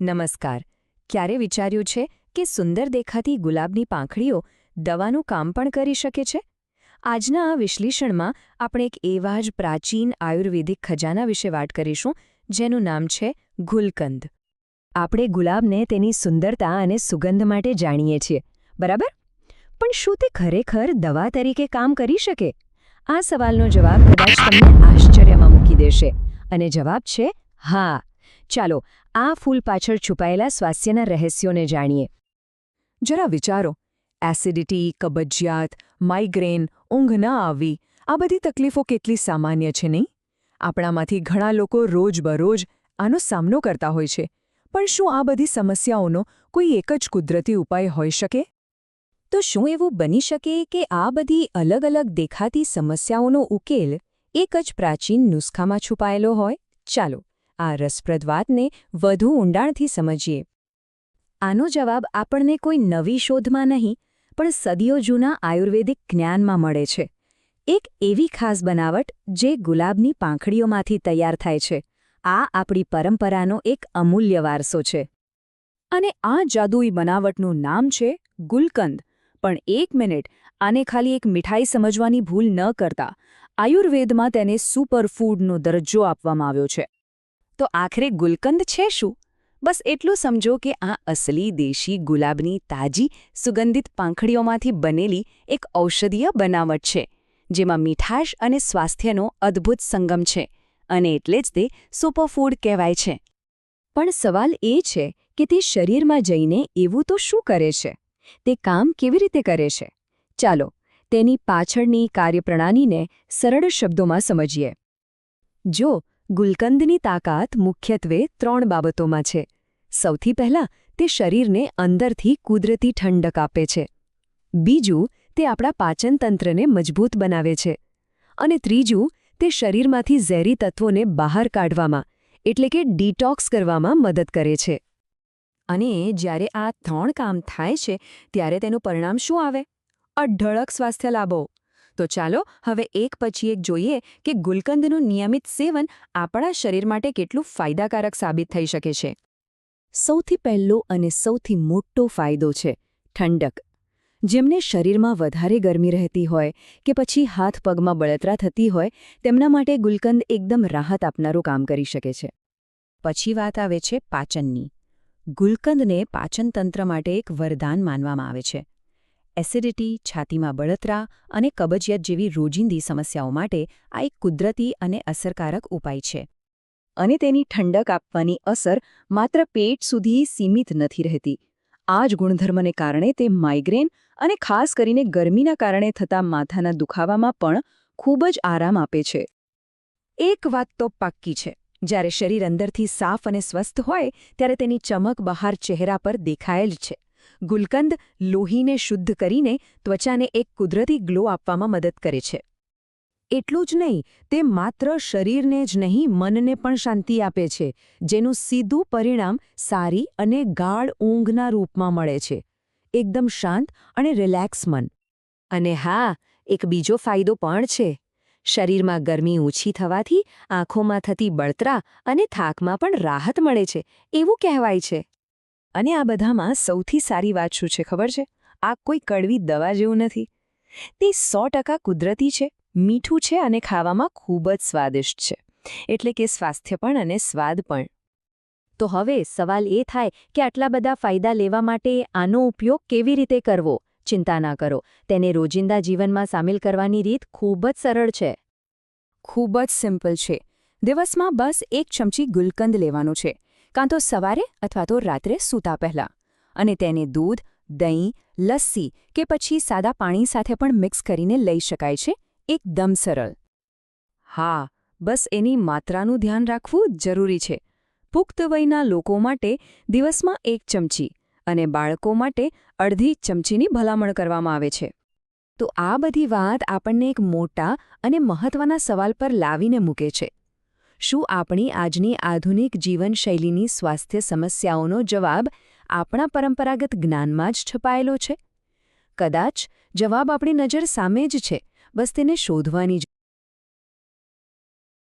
નમસ્કાર. ક્યારે વિચાર્યું છે કે સુંદર દેખાતી ગુલાબની પાંખડીઓ દવાનું કામ પણ કરી શકે છે? આજના આ વિશ્લેષણમાં આપણે એક એવા જ પ્રાચીન આયુર્વેદિક ખજાના વિશે વાત કરીશું, જેનું નામ છે ગુલકંદ. આપણે ગુલાબને તેની સુંદરતા અને સુગંધ માટે જાણીએ છીએ, બરાબર? પણ શું તે ખરેખર દવા તરીકે કામ કરી શકે? આ સવાલનો જવાબ કદાચ તમને આશ્ચર્યમાં મૂકી દેશે. અને જવાબ છે હા. ચાલો આ ફૂલ પાછળ છુપાયેલા સ્વાસ્થ્યના રહસ્યોને જાણીએ. જરા વિચારો, એસિડિટી, કબજિયાત, માઇગ્રેન, ઊંઘ ન આવવી, આ બધી તકલીફો કેટલી સામાન્ય છે નહીં? આપણામાંથી ઘણા લોકો રોજબરોજ આનો સામનો કરતા હોય છે. પણ શું આ બધી સમસ્યાઓનો કોઈ એક જ કુદરતી ઉપાય હોઈ શકે? તો શું એવું બની શકે કે આ બધી અલગ અલગ દેખાતી સમસ્યાઓનો ઉકેલ એક જ પ્રાચીન નુસ્ખામાં છુપાયેલો હોય? ચાલો આ રસપ્રદ વાતને વધુ ઊંડાણથી સમજીએ. આનો જવાબ આપણને કોઈ નવી શોધમાં નહીં, પણ સદીઓ જૂના આયુર્વેદિક જ્ઞાનમાં મળે છે. એક એવી ખાસ બનાવટ જે ગુલાબની પાંખડીઓમાંથી તૈયાર થાય છે. આ આપણી પરંપરાનો એક અમૂલ્ય વારસો છે. અને આ જાદુઈ બનાવટનું નામ છે ગુલકંદ. પણ એક મિનિટ, આને ખાલી એક મીઠાઈ સમજવાની ભૂલ ન કરતા, આયુર્વેદમાં તેને સુપરફૂડનો દરજ્જો આપવામાં આવ્યો છે. તો આખરે ગુલકંદ છે શું? બસ એટલું સમજો કે આ અસલી દેશી ગુલાબની તાજી, સુગંધિત પાંખડીઓમાંથી બનેલી એક ઔષધીય બનાવટ છે, જેમાં મીઠાશ અને સ્વાસ્થ્યનો અદ્ભુત સંગમ છે, અને એટલે જ તે સુપરફૂડ કહેવાય છે. પણ સવાલ એ છે કે તે શરીરમાં જઈને એવું તો શું કરે છે? તે કામ કેવી રીતે કરે છે? ચાલો, તેની પાછળની કાર્યપ્રણાલીને સરળ શબ્દોમાં સમજીએ. જો ગુલકંદની તાકાત મુખ્યત્વે ત્રણ બાબતોમાં છે. સૌથી પહેલાં, તે શરીરને અંદરથી કુદરતી ઠંડક આપે છે. બીજું, તે આપણા પાચનતંત્રને મજબૂત બનાવે છે. અને ત્રીજું, તે શરીરમાંથી ઝેરી તત્વોને બહાર કાઢવામાં, એટલે કે ડિટોક્સ કરવામાં મદદ કરે છે. અને જ્યારે આ ત્રણ કામ થાય છે, ત્યારે તેનું પરિણામ શું આવે? અઢળક સ્વાસ્થ્ય લાભો. તો ચાલો હવે એક પછી એક જોઈએ કે ગુલકંદનું નિયમિત સેવન આપણા શરીર માટે કેટલું ફાયદાકારક સાબિત થઈ શકે છે. સૌથી પહેલો અને સૌથી મોટો ફાયદો છે ઠંડક. જેમને શરીરમાં વધારે ગરમી રહેતી હોય કે પછી હાથ પગમાં બળતરા થતી હોય, તેમના માટે ગુલકંદ એકદમ રાહત આપનારું કામ કરી શકે છે. પછી વાત આવે છે પાચનની. ગુલકંદને પાચનતંત્ર માટે એક વરદાન માનવામાં આવે છે. એસિડિટી, છાતીમાં બળતરા અને કબજિયાત જેવી રોજિંદી સમસ્યાઓ માટે આ એક કુદરતી અને અસરકારક ઉપાય છે. અને તેની ઠંડક આપવાની અસર માત્ર પેટ સુધી સીમિત નથી રહેતી. આ જ ગુણધર્મને કારણે તે માઇગ્રેન અને ખાસ કરીને ગરમીના કારણે થતા માથાના દુખાવામાં પણ ખૂબ જ આરામ આપે છે. એક વાત તો પાક્કી છે. જ્યારે શરીર અંદરથી સાફ અને સ્વસ્થ હોય, ત્યારે તેની ચમક બહાર ચહેરા પર દેખાયેલ છે. ગુલકંદ લોહીને શુદ્ધ કરીને ત્વચાને એક કુદરતી ગ્લો આપવામાં મદદ કરે છે. એટલું જ નહીં, તે માત્ર શરીરને જ નહીં, મનને પણ શાંતિ આપે છે, જેનું સીધું પરિણામ સારી અને ગાઢ ઊંઘના રૂપમાં મળે છે. એકદમ શાંત અને રિલેક્સ મન. અને હા, એક બીજો ફાયદો પણ છે. શરીરમાં ગરમી ઓછી થવાથી આંખોમાં થતી બળતરા અને થાકમાં પણ રાહત મળે છે, એવું કહેવાય છે. અને આ બધામાં સૌથી સારી વાત શું છે ખબર છે? આ કોઈ કડવી દવા જેવું નથી. તે સો કુદરતી છે, મીઠું છે અને ખાવામાં ખૂબ જ સ્વાદિષ્ટ છે. એટલે કે સ્વાસ્થ્ય પણ અને સ્વાદ પણ. તો હવે સવાલ એ થાય કે આટલા બધા ફાયદા લેવા માટે આનો ઉપયોગ કેવી રીતે કરવો? ચિંતા ના કરો. તેને રોજિંદા જીવનમાં સામેલ કરવાની રીત ખૂબ જ સરળ છે. ખૂબ જ સિમ્પલ છે. દિવસમાં બસ એક ચમચી ગુલકંદ લેવાનું છે. કાં તો સવારે અથવા તો રાત્રે સૂતા પહેલાં. અને તેને દૂધ, દહીં, લસ્સી કે પછી સાદા પાણી સાથે પણ મિક્સ કરીને લઈ શકાય છે. એકદમ સરળ. હા, બસ એની માત્રાનું ધ્યાન રાખવું જરૂરી છે. પુખ્ત વયના લોકો માટે દિવસમાં એક ચમચી અને બાળકો માટે અડધી ચમચીની ભલામણ કરવામાં આવે છે. તો આ બધી વાત આપણને એક મોટા અને મહત્વના સવાલ પર લાવીને મૂકે છે. શું આપણી આજની આધુનિક જીવનશૈલીની સ્વાસ્થ્ય સમસ્યાઓનો જવાબ આપણા પરંપરાગત જ્ઞાનમાં જ છપાયેલો છે? કદાચ જવાબ આપણી નજર સામે જ છે. બસ તેને શોધવાની